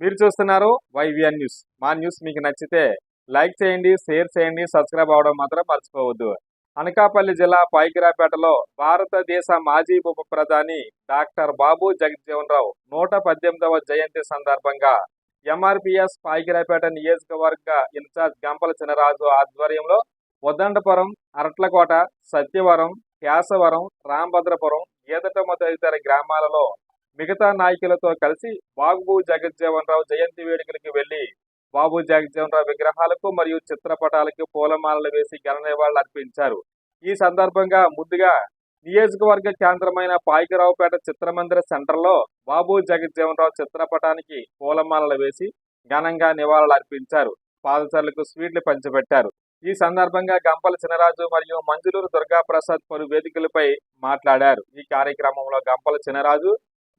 మీరు చూస్తున్నారు YVN news. మా న్యూస్ మీకు నచ్చితే లైక్ చేయండి షేర్ చేయండి సబ్స్క్రైబ్ అవడం మాత్రం మర్చిపోవద్దు. అనకాపల్లి జిల్లా పైకిరాపేటలో భారతదేశ మాజీ ఉప ప్రధాని డాక్టర్ బాబు జగజ్జీవన్ రావు నూట పద్దెనిమిదవ జయంతి సందర్భంగా ఎంఆర్పిఎస్ పాయికిరాపేట నియోజకవర్గ ఇన్ఛార్జ్ గంపల చినరాజు ఆధ్వర్యంలో ఉదండపురం అరట్లకోట సత్యవరం క్యాసవరం రామభద్రపురం గీదటమ్మ తదితర గ్రామాలలో మిగతా నాయకులతో కలిసి బాబు జగజ్జీవన్ రావు జయంతి వేడుకలకు వెళ్ళి బాబు జగజ్జీవన్ రావు విగ్రహాలకు మరియు చిత్రపటాలకు పూలమాలలు వేసి ఘన నివాళులు అర్పించారు. ఈ సందర్భంగా ముందుగా నియోజకవర్గ కేంద్రమైన పాయికరావుపేట చిత్రమందిర సెంటర్లో బాబు జగజ్జీవన్ రావు చిత్రపటానికి పూలమాలలు వేసి ఘనంగా నివాళులు అర్పించారు. పాదచారులకు స్వీట్లు పంచిపెట్టారు. ఈ సందర్భంగా గంపల చినరాజు మరియు మంజులూరు దుర్గా ప్రసాద్ పలు వేదికలపై మాట్లాడారు. ఈ కార్యక్రమంలో గంపల చినరాజు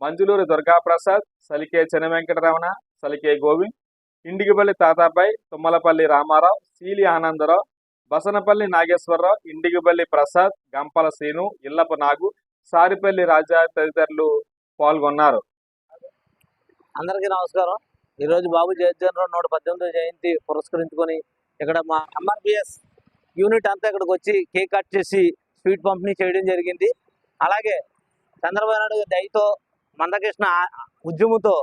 మంజులూరు దుర్గా ప్రసాద్ సలికే చినవెంకటరమణ సలికే గోవింద్ ఇండిగిపల్లి తాతాబాయ్ తుమ్మలపల్లి రామారావు సీలి ఆనందరావు బసనపల్లి నాగేశ్వరరావు ఇండిగిపల్లి ప్రసాద్ గంపల శ్రీను ఇల్లపు నాగు సారిపల్లి రాజా తదితరులు పాల్గొన్నారు. అందరికీ నమస్కారం. ఈరోజు బాబు జయచంద్రరావు నూట పద్దెనిమిదో జయంతి పురస్కరించుకొని ఇక్కడ మా ఎంఆర్పిఎస్ యూనిట్ అంతా ఇక్కడికి వచ్చి కేక్ కట్ చేసి స్వీట్ పంపిణీ చేయడం జరిగింది. అలాగే చంద్రబాబు నాయుడు దయతో మందకృష్ణ ఉద్యమంతో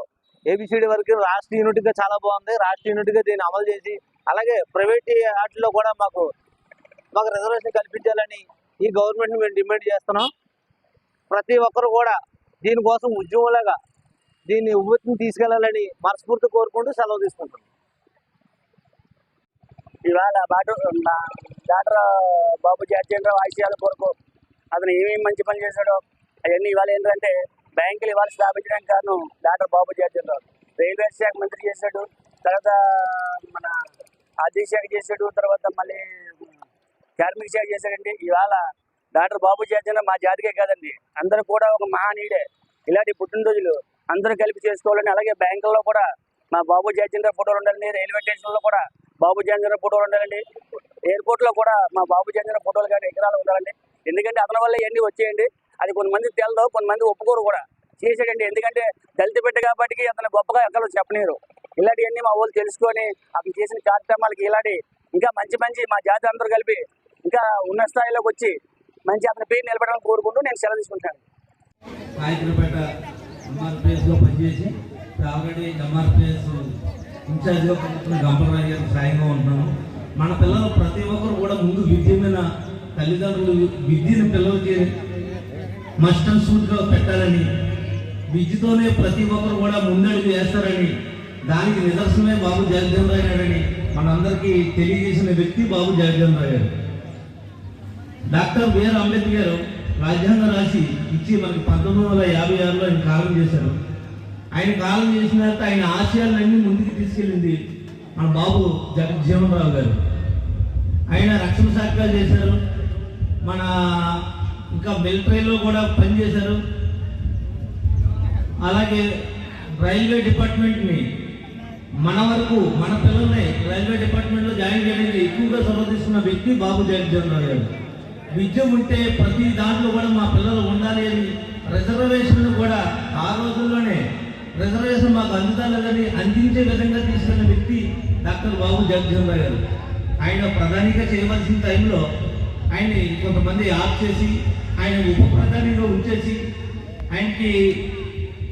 ఏబిసిడి వరకు రాష్ట్ర యూనిట్గా చాలా బాగుంది. రాష్ట్ర యూనిట్గా దీన్ని అమలు చేసి అలాగే ప్రైవేట్ వాటిలో కూడా మాకు మాకు రిజర్వేషన్ కల్పించాలని ఈ గవర్నమెంట్ని మేము డిమాండ్ చేస్తున్నాం. ప్రతి ఒక్కరు కూడా దీనికోసం ఉద్యమంలాగా దీన్ని ఉవ్వెత్తిని తీసుకెళ్ళాలని మనస్ఫూర్తి కోరుకుంటూ సెలవు తీసుకుంటున్నాం. ఇవాళ బాటు డాక్టర్ బాబు జాతీయంగా ఆశయాల కొరకు అతను ఏమేమి మంచి పని చేశాడో అవన్నీ ఇవాళ ఏంటంటే బ్యాంకులు ఇవాళ స్థాపించడానికి కారణం డాక్టర్ బాబు జయచంద్రరావు రైల్వే శాఖ మంత్రి చేశాడు. తర్వాత మన ఆర్థిక శాఖ చేశాడు. తర్వాత మళ్ళీ కార్మిక శాఖ చేశాడండి. ఇవాళ డాక్టర్ బాబు జాతీయంలో మా జాతికే కాదండి. అందరూ కూడా ఒక మహానీయుడే. ఇలాంటి పుట్టినరోజులు అందరూ కలిపి చేసుకోవాలని అలాగే బ్యాంకుల్లో కూడా మా బాబు జాతీయంగా ఫోటోలు ఉండాలండి. రైల్వే స్టేషన్లో కూడా బాబు జయంజన ఫోటోలు ఉండాలండి. ఎయిర్పోర్ట్లో కూడా మా బాబు జయంజన ఫోటోలు కానీ ఎకరాలు ఉండాలండి. ఎందుకంటే అతని వల్ల ఇవన్నీ వచ్చేయండి. అది కొంతమంది తెలదు కొంతమంది ఒప్పుకోరు కూడా. చేసాడండి ఎందుకంటే దళిత బిడ్డ కాబట్టి అతను గొప్పగా ఎక్కడో చెప్పలేరు. ఇలాంటివన్నీ మా వాళ్ళు తెలుసుకొని అతను చేసిన కార్యక్రమాలకి ఇలాంటి ఇంకా మంచి మంచి మా జాతి అందరూ కలిపి ఇంకా ఉన్న స్థాయిలోకి వచ్చి మంచి అతని పేరు నిలబడాలని కోరుకుంటూ నేను సెలవు తీసుకుంటాను. నాయకులపేట ఎంఆర్పిఎస్లో పనిచేసి ఆల్రెడీ ఎంఆర్పిఎస్ ఇన్ఛార్జ్గా పనిచేస్తున్న గంపరాజు గారికి సాయంగా ఉంటున్నాను మన పిల్లలు ప్రతి ఒక్కరు కూడా ముందు విద్య మీద తల్లిదండ్రులు విద్యను పిల్లలకి మస్టన్ అండ్ సూట్గా పెట్టాలని. విద్యతోనే ప్రతి ఒక్కరు కూడా ముందడుగు వేస్తారని దానికి నిదర్శనమే బాబు జగజ్జన్ రాయ్ గారని మనందరికీ తెలియజేసిన వ్యక్తి బాబు జగజ్జన్ రాయ్ గారు. డాక్టర్ బిఆర్ అంబేద్కర్ గారు రాజ్యాంగం రాసి ఇచ్చి మనకి పంతొమ్మిది వందల యాభై ఆరులో ఆయన కాలం చేశారు. ఆయన కాలం చేసిన తర్వాత ఆయన ఆశయాలన్నీ ముందుకు తీసుకెళ్ళింది మన బాబు జగజ్జీవన్ రావు గారు. ఆయన రక్షణ శాఖ చేశారు. మన ఇంకా మిలిటరీలో కూడా పనిచేశారు. అలాగే రైల్వే డిపార్ట్మెంట్ని మన వరకు మన పిల్లల్ని రైల్వే డిపార్ట్మెంట్లో జాయిన్ చేయడానికి ఎక్కువగా సమర్థిస్తున్న వ్యక్తి బాబు జగజ్జన్ గారు. విద్య ఉంటే ప్రతి దాంట్లో కూడా మా పిల్లలు ఉండాలి అని రిజర్వేషన్లు కూడా ఆ రోజుల్లోనే రిజర్వేషన్ మాకు అందుతాలని అందించే విధంగా తీసుకున్న వ్యక్తి డాక్టర్ బాబు జగజ్జన్ గారు. ఆయన ప్రధానిగా చేయవలసిన టైంలో ఆయన్ని కొంతమంది ఆప్ చేసి ఆయన ఉప ప్రధానిగా ఉంచేసి ఆయనకి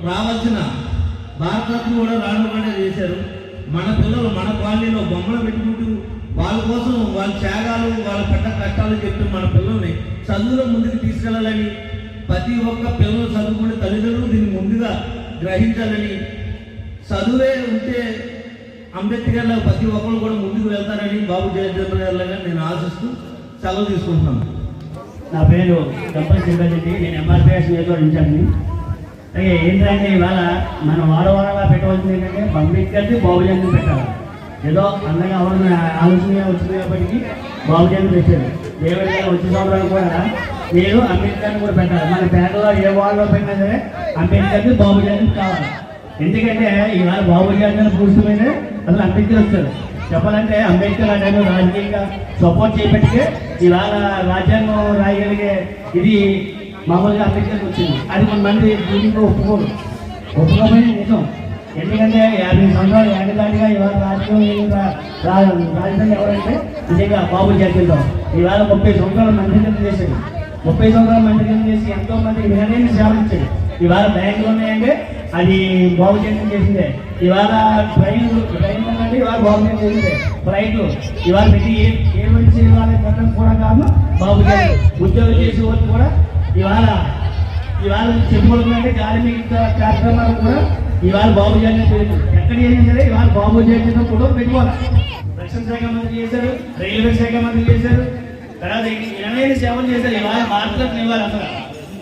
రావాల్సిన భారతరత్న కూడా రానుకుండా చేశారు. మన పిల్లలు మన కాలనీలో బొమ్మలు పెట్టుకుంటూ వాళ్ళ కోసం వాళ్ళ త్యాగాలు వాళ్ళ పడ్డ కష్టాలు చెప్తూ మన పిల్లల్ని చదువులో ముందుకు తీసుకెళ్ళాలని ప్రతి ఒక్క పిల్లలు చదువుకునే తల్లిదండ్రులు దీన్ని ముందుగా గ్రహించాలని చదువే ఉంటే అంబేద్కర్ ప్రతి ఒక్కరు కూడా ముందుకు వెళ్తారని బాబు జయచంద్ర గారు నేను ఆశిస్తూ సెలవు తీసుకుంటున్నాం. నా పేరు గంపల్ సింహారెడ్డి నేను ఎంఆర్పిఎస్ నియోజకవర్గం ఇన్ఛార్జ్ని. అలాగే ఏంటంటే ఇవాళ మనం వాడవాడగా పెట్టవలసింది ఏంటంటే అంబేద్కర్ది బాబుజన్ పెట్టాలి. ఏదో అందంగా అవడం ఆలోచనగా వచ్చింది కాబట్టి బాబుజన్ పెట్టారు. దేవుడి వచ్చే సంవత్సరాలు కూడా నేను అంబేద్కర్ని కూడా పెట్టాలి. మన పేదలో ఏ వాళ్ళలో పెట్టినా సరే అంబేద్కర్ని బాబు జయంతి కావాలి. ఎందుకంటే ఇవాళ బాబుజన్ పూర్తిమైన అసలు అంబేద్కర్ వచ్చారు చెప్పాలంటే అంబేద్కర్ ఆ రాజకీయంగా సపోర్ట్ చేయబట్టికే ఇలా రాజ్యాంగం రాయగలిగే ఇది మామూలుగా అంబేద్కర్కి వచ్చింది. అది కొంతమంది దీనిలో ఒప్పుకోరు ఒప్పుకోమని నిజం. ఎందుకంటే యాభై సంవత్సరాలు ఏకదాటిగా ఇవాళ రాజకీయం రాజధాని ఎవరంటే నిజంగా బాబు చేద్దాం ఇవాళ ముప్పై సంవత్సరాలు మంత్రి కింద చేశాడు. ముప్పై సంవత్సరాలు మంత్రి కింద చేసి ఎంతో మంది వినలేని సేవలు ఇచ్చాడు. ఇవాళ బ్యాంకులు ఉన్నాయంటే అది బాబు చేయడం చేసిందే. ఇవాళ ట్రైన్ ట్రైన్ ఉందంటే ఇవాళ బాబు చేయడం చేసిందే. ఫ్లైట్లు ఇవాళ ప్రతి ఏ ఏ మంచి ఇవాళ పెట్టడం కూడా కాదు బాబు ఉద్యోగం చేసే వాళ్ళు కూడా ఇవాళ ఇవాళ చెప్పుకుంటుందంటే కార్మిక కార్యక్రమాలు కూడా ఇవాళ బాబు చేయడం తెలియదు ఎక్కడ అయినా సరే ఇవాళ బాబు చేయడం కూడా పెట్టుకోవాలి. రక్షణ శాఖ మంత్రి చేశారు రైల్వే శాఖ మంత్రి చేశారు. తర్వాత ఎనలేని సేవలు చేశారు. ఇవాళ భారతరత్న ఇవ్వాలి అసలు.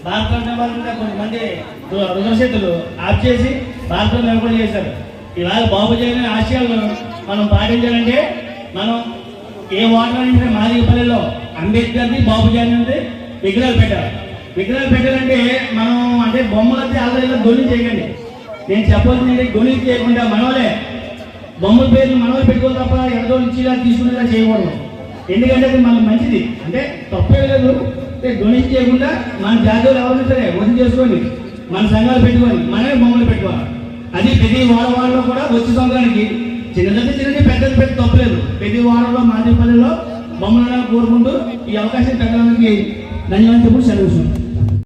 భారతరత్న ఇవ్వాలంటే కొంతమంది రుణశక్తులు ఆప్ చేసి భారతరత్న కూడా చేశారు. ఇవాళ బాబు చేయని ఆశయాలను మనం పాటించాలంటే మనం ఏ వాటర్ అంటే మాదిగపల్లిలో అంబేద్కర్ది బాబు అంటే విగ్రహాలు పెట్టాలి. విగ్రహాలు పెట్టాలంటే మనం అంటే బొమ్మలు అయితే ఆల్రెడీ గొల్లి చేయకండి. నేను చెప్పాల్సింది గొల్లి చేయకుండా మనవలే బొమ్మల పేర్లు మనవలు పెట్టుకోవాలి తప్ప ఎంతో ఇలా తీసుకునేలా చేయకూడదు. ఎందుకంటే అది మనకు మంచిది. అంటే తప్పే లేదు. డొనేట్ చేయకుండా మన జాతీయులు ఎవరైనా సరే వదిలి చేసుకోండి. మన సంఘాలు పెట్టుకొని మనమే బొమ్మలు పెట్టుకోవాలి. అది ప్రతి వాడవాడలో కూడా వచ్చే సంవత్సరానికి చిన్నదంటే చిన్నది పెద్దది పెద్ద తప్పలేదు ప్రతి వారంలో మాదిపల్లిలో బొమ్మలను కోరుకుంటూ ఈ అవకాశం పెట్టడానికి ధన్యవాదాలు చెప్పు సెలవు